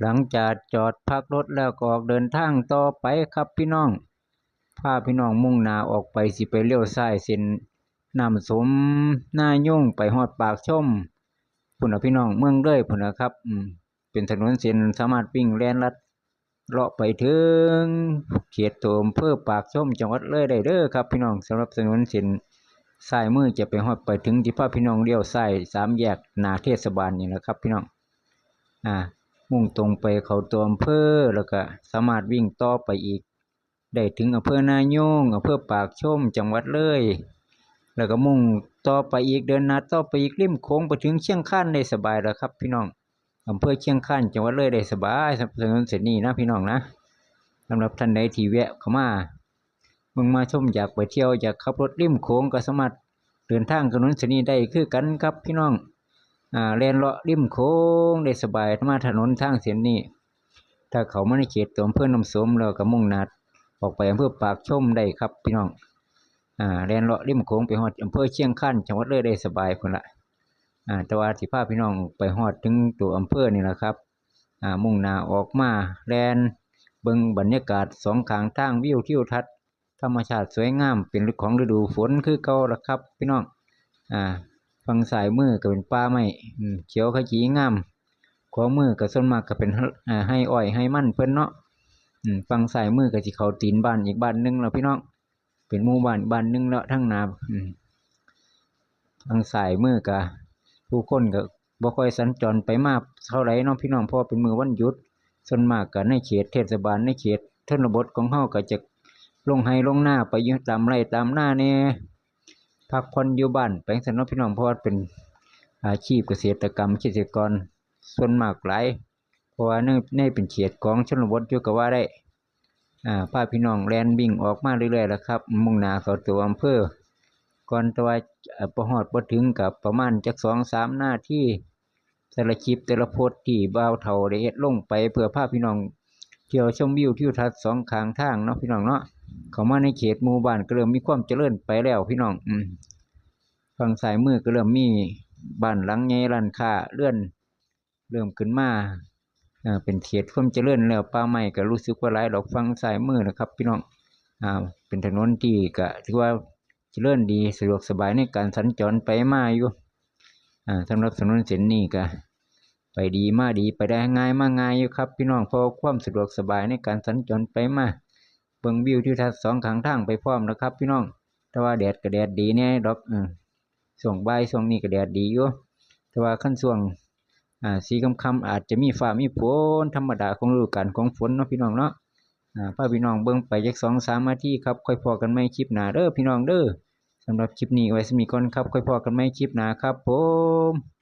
หลังจากจอดพักรถแล้วก็ออกเดินทางต่อไปครับพี่น้องพาพี่น้องมุ่งหน้าออกไปสิไปเลี้ยวซ้ายเส้นน้ำสมหน้ายุ่งไปฮอดปากชมพุ่นนะพี่น้องเมืองเลยพุ่นนะครับอืมเป็นถนนเส้นสามารถวิ่งแล่นลัดเลาะไปถึงเขตตัวอำเภอปากชมจังหวัดเลยได้เด้อครับ พี่น้องสำหรับถนนเส้นซ้ายมือจะไปฮอดไปถึงที่พาพี่น้องเลี้ยวซ้ายสามแยกนาเทศบาลนี่แหละครับ พี่น้อง อ่า มุ่งตรงไปเขาตัวอำเภอแล้วก็สามารถวิ่งต่อไปอีก ได้ถึงอำเภอนายงอำเภอปากชมจังหวัดเลย แล้วก็มุ่งต่อไปอีกเดินหน้าต่อไปอีกริมโค้งไปถึงเชียงคานได้สบายแล้วครับ พี่น้องอำเภอเชียงคานจังหวัดเลยได้สบายสำหรับถนเส้นนี้นะพี่น้องนะสำหรับท่านใดที่แวะเข้ามาเมึงมาชมอยากไปเที่ยวอยากขับรถริมโค้งก็สามารถเดินทางถนนเสนีได้คือกันครับพี่น้อง อ่าเลนเลาะริมโค้งได้สบายมาถนนทางเส้นนี้ ถ้าเขามาในเขตตัวอำเภอน้ำสมแล้วก็มุ่งหนาออกไปอำเภอปากชมได้ครับพี่น้องอ่าเลนเลาะริมโค้งไปฮอดอำเภอเชียงคานจังหวัดเลยได้สบายคนละอ่าแต่ว่าสิพาพี่น้องไปฮอดถึงตัวอำเภอนี่แหละครับอ่ามุ่งนาออกมาแลนเบิ่งบรรยากาศสองข้างทางวิวทิวทัศน์ธรรมชาติสวยงามเป็นของฤดูฝนคือเก่าละครับ พี่น้องอ่า ฝั่งซ้ายมือก็เป็นป่าไม้เขียวขจีงามขวามือก็ส่วนมากก็เป็นให้อ้อยให้มั่นเพิ่นเนาะฝั่งซ้ายมือก็สิเขาตีนบ้านอีกบ้านหนึงแล้วพี่น้องเป็นหมู่บ้านอีกบ้านหนึงแล้วทั้งนาฝั่งซ้ายมือก็ผู้คนก็บ่ค่อยสัญจรไปมาเท่าไร่เนาะพี่น้องเพราะว่าเป็นมือวันหยุดส่วนมากก็ในเขตเทศบาลในเขตชนบทของเฮาก็จะลงไห้ลงหน้าไปตามไร่ตามหน้าแน่ พักผ่อนอยู่บ้านไปสนอพี่น้องเพราะว่าเป็นอาชีพเกษตรกรรมเกษตรกรส่วนมากหลายเพราะว่าในในเป็นเขตของชนบทอยู่ก็ว่าได้อ่าพาพี่น้องแลนวิ่งออกมาเรื่อยๆแล้วครับ มุ่งหน้าเข้าตัวอำเภอก่อนตะว่าเอ่อประหอดบ่ถึงกับประมาณจักสองสามหน้าที่แต่ละคลิปแต่ละโพสต์ที่บ่าวเฒ่าได้เฮ็ดลงไปเพื่อพาพี่น้อง เที่ยวชมวิวทิวทัศน์สองข้างทางเนาะพี่น้องเนาะเข้ามาในเขตหมู่บ้านก็เริ่มมีความเจริญไปแล้วพี่น้อง อืมฝั่งซ้ายมือก็เริ่มมีบ้านหลังใหญ่ร้านค้าเลื่อน เริ่มขึ้นมาอ่าเป็นเขตความเจริญแล้วป่าไม้ก็รู้สึกว่าหลายดอกฝั่งซ้ายมือนะครับ พี่น้องอ่าเป็นถนนที่ก็ถือว่าเจริญดีสะดวกสบายในการสัญจรไปมาอยู่อ่าสำหรับถนนเส้นนี้ก็ ไปดีมาดีไปได้ง่ายมาง่ายอยู่ครับ พี่น้องเพราะความสะดวกสบายในการสัญจรไปมาเบิ่งวิวทิวทัศน์สองข้างทางไปพร้อมนะครับ พี่น้อง แต่ว่าแดดก็แดดดีแน่ดอกเออช่วงบ่ายช่วงนี้ก็แดดดีอยู่แต่ว่าขั้นช่วงอ่าสีค่ำอาจจะมีฟ้ามีฝนธรรมดาของฤดูกาลของฝนเนาะพี่น้องเนาะอ่าพาพี่น้องเบิ่งไปจักสองสามนาทีครับ ค่อยพอกันใหม่คลิปหนาเด้อพี่น้องเด้อสำหรับคลิปนี้ไว้สมีก่อนครับ ค่อยพอกันใหม่คลิปหนาครับผม